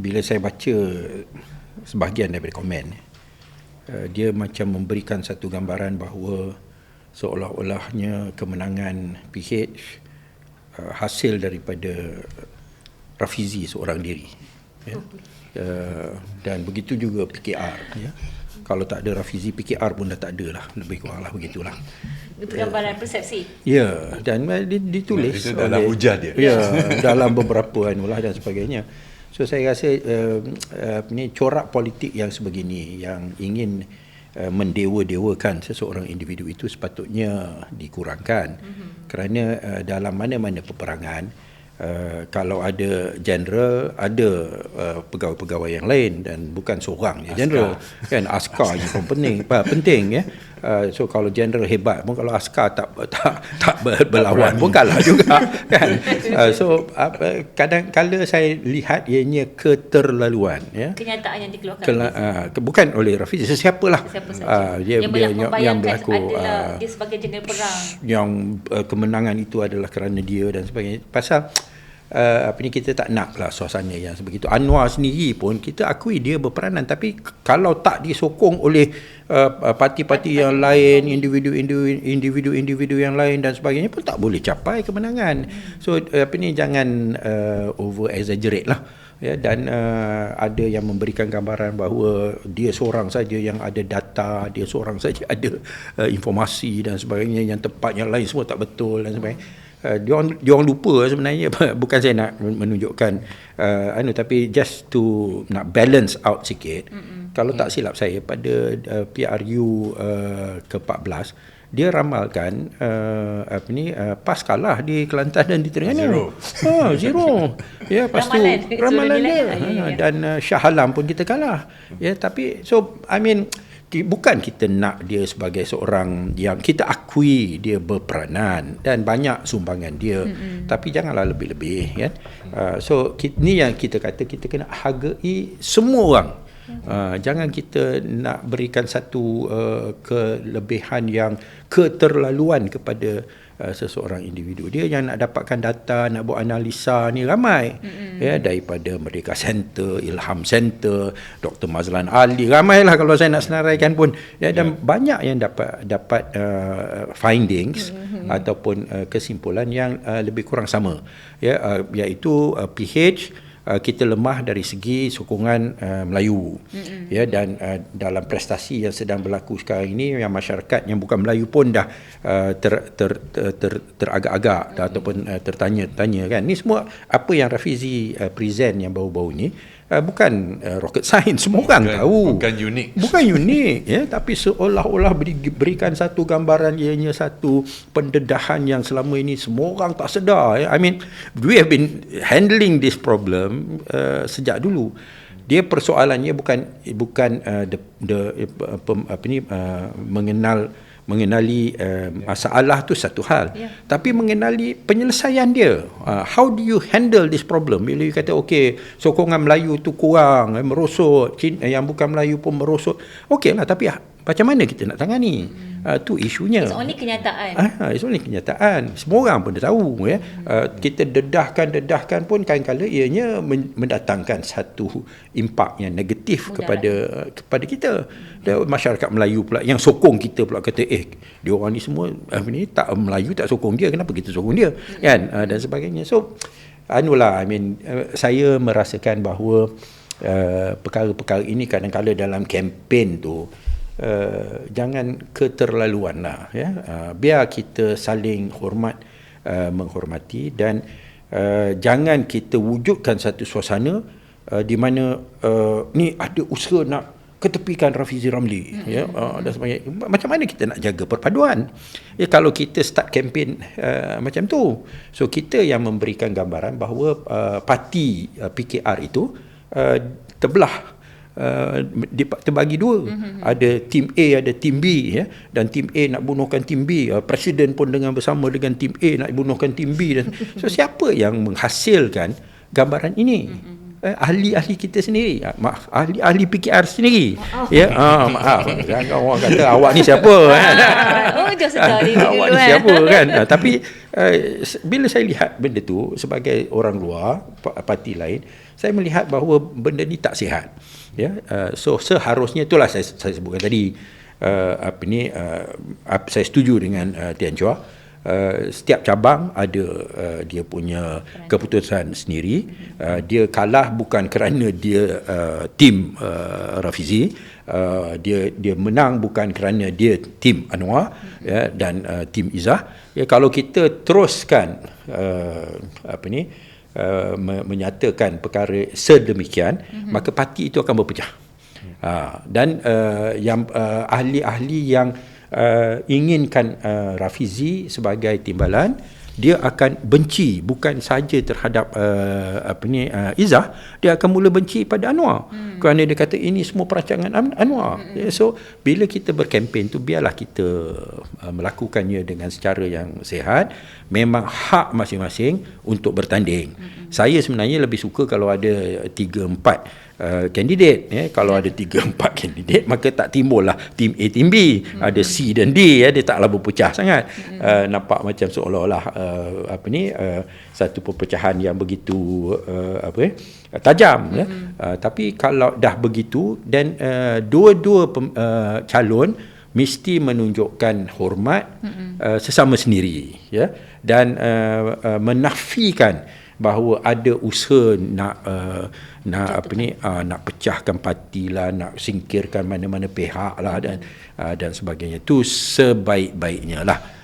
bila saya baca sebahagian daripada komen uh, dia macam memberikan satu gambaran bahawa seolah-olahnya kemenangan PH uh, hasil daripada Rafizi seorang diri ya. Uh, dan begitu juga PKR ya. Kalau tak ada Rafizi PKR pun dah tak ada lah lebih kurang lah begitulah. Itu gambaran persepsi. Ya, dan ditulis itu dalam oleh, hujah dia. Ya, dalam beberapa anulah dan sebagainya. So saya rasa uh, uh, ni corak politik yang sebegini yang ingin uh, mendewa-dewakan seseorang individu itu sepatutnya dikurangkan. Mm-hmm. Kerana uh, dalam mana-mana peperangan Uh, kalau ada general ada uh, pegawai-pegawai yang lain dan bukan seorang je general. Kan askar yang pun penting penting ya. Uh, so kalau general hebat pun kalau askar tak tak tak berlawan pun kalah juga kan. Uh, so uh, kadang kala saya lihat ianya keterlaluan ya. Kenyataan yang dikeluarkan. Kela, uh, bukan oleh Rafizi sesiapalah. Siapa uh, dia, yang, dia, yang, yang berlaku adalah uh, dia sebagai general perang. Yang uh, kemenangan itu adalah kerana dia dan sebagainya. Pasal uh, apa ni kita tak nak lah suasana yang sebegitu. Anwar sendiri pun kita akui dia berperanan. Tapi kalau tak disokong oleh uh, parti-parti yang lain individu-individu individu yang lain dan sebagainya pun tak boleh capai kemenangan. So uh, apa ni jangan uh, over exaggerate lah. Ya dan uh, ada yang memberikan gambaran bahawa dia seorang saja yang ada data dia seorang saja ada uh, informasi dan sebagainya yang tepat yang lain semua tak betul dan sebagainya uh, dia orang dia orang lupa sebenarnya bukan saya nak menunjukkan uh, anu tapi just to nak balance out sikit mm-hmm. kalau tak silap saya pada uh, PRU uh, ke-14 dia ramalkan uh, apa ni uh, pas kalah di Kelantan dan di Terengganu. Zero. Ha, zero. ya, pas tu ramalan dia. Ha, dan uh, Shah Alam pun kita kalah. Ya, tapi so I mean bukan kita nak dia sebagai seorang yang kita akui dia berperanan dan banyak sumbangan dia. Mm-hmm. tapi janganlah lebih-lebih kan uh, so ni yang kita kata kita kena hargai semua orang. Uh, jangan kita nak berikan satu uh, kelebihan yang keterlaluan kepada uh, seseorang individu dia yang nak dapatkan data nak buat analisa ni ramai mm-hmm. ya daripada Merdeka Center Ilham Center Dr Mazlan Ali ramailah kalau saya nak senaraikan pun ya dan yeah. banyak yang dapat dapat uh, findings mm-hmm. ataupun uh, kesimpulan yang uh, lebih kurang sama ya uh, iaitu uh, PH Uh, kita lemah dari segi sokongan uh, Melayu. Mm-hmm. ya dan uh, dalam prestasi yang sedang berlaku sekarang ini yang masyarakat yang bukan Melayu pun dah uh, ter, ter, ter, ter, teragak-agak mm-hmm. ataupun uh, tertanya-tanya kan. Ni semua apa yang Rafizi uh, present yang bau-bau ni uh, bukan uh, rocket science. Semua bukan, orang tahu. bukan unik bukan unik ya. Tapi seolah-olah beri, berikan satu gambaran ianya satu pendedahan yang selama ini semua orang tak sedar ya. I mean we have been handling this problem uh, sejak dulu. Dia persoalannya bukan bukan uh, the, the uh, apa ni uh, mengenal mengenali uh, masalah tu satu hal. Yeah. tapi mengenali penyelesaian dia. Uh, how do you handle this problem? Bila you kata okey sokongan Melayu tu kurang eh, merosot Cina, yang bukan Melayu pun merosot. Okeylah tapi macam mana kita nak tangani? Hmm. uh, tu isunya. It's only kenyataan. Uh, it's only kenyataan. Semua orang pun dah tahu ya. Uh, kita dedahkan dedahkan pun kadang-kadang ianya mendatangkan satu impak yang negatif Mudah kepada lah. kepada kita. Dan masyarakat Melayu pula yang sokong kita pula kata eh dia orang ni semua uh, ni tak Melayu tak sokong dia kenapa kita sokong dia? Hmm. kan? Uh, dan sebagainya. So anulah i mean uh, saya merasakan bahawa uh, perkara-perkara ini kadang-kadang dalam kempen tu uh, jangan keterlaluan lah ya. Uh, biar kita saling hormat uh, menghormati dan uh, jangan kita wujudkan satu suasana uh, di mana uh, ni ada usaha nak ketepikan Rafizi Ramli mm-hmm. ya. Uh, dan sebagainya. Macam mana kita nak jaga perpaduan? Ya kalau kita start kempen uh, macam tu. So kita yang memberikan gambaran bahawa uh, parti uh, PKR itu uh, terbelah Uh, terbagi dua mm-hmm. ada tim A ada tim B ya dan tim A nak bunuhkan tim B uh, presiden pun dengan bersama dengan tim A nak bunuhkan tim B dan so siapa yang menghasilkan gambaran ini mm-hmm. Eh, ahli-ahli kita sendiri. Ah, maaf ahli-ahli PKR sendiri. Oh. ya ah, maaf. Jangan orang kata awak ni siapa kan? oh awak ni siapa kan? Ah, tapi uh, bila saya lihat benda tu sebagai orang luar parti lain saya melihat bahawa benda ni tak sihat. Ya uh, so seharusnya itulah saya saya sebutkan tadi uh, apa ni uh, saya setuju dengan uh, Tian Chua Uh, setiap cabang ada uh, dia punya keputusan sendiri. Uh, dia kalah bukan kerana dia uh, tim uh, Rafizi. Uh, dia dia menang bukan kerana dia tim Anwar ya dan uh, tim Izah ya kalau kita teruskan uh, apa ni uh, menyatakan perkara sedemikian mm-hmm. maka parti itu akan berpecah. Uh, dan uh, yang uh, ahli-ahli yang uh, inginkan uh, Rafizi sebagai timbalan dia akan benci bukan saja terhadap uh, apa ni uh, Izzah dia akan mula benci pada Anwar hmm. kerana dia kata ini semua perancangan Anwar hmm. so bila kita berkempen tu biarlah kita uh, melakukannya dengan secara yang sehat memang hak masing-masing untuk bertanding hmm. saya sebenarnya lebih suka kalau ada 3 4 Uh, kandidat ya kalau ada 3 4 kandidat maka tak timbullah tim A tim B hmm. ada C dan D ya dia taklah berpecah sangat hmm. uh, nampak macam seolah-olah uh, apa ni uh, satu perpecahan yang begitu uh, apa eh, tajam ya. hmm. ya uh, tapi kalau dah begitu dan uh, dua-dua uh, calon mesti menunjukkan hormat hmm. uh, sesama sendiri ya dan uh, uh, menafikan bahawa ada usaha nak uh, nak apa ni uh, nak pecahkan parti lah nak singkirkan mana-mana pihak lah dan uh, dan sebagainya. Tu sebaik-baiknya lah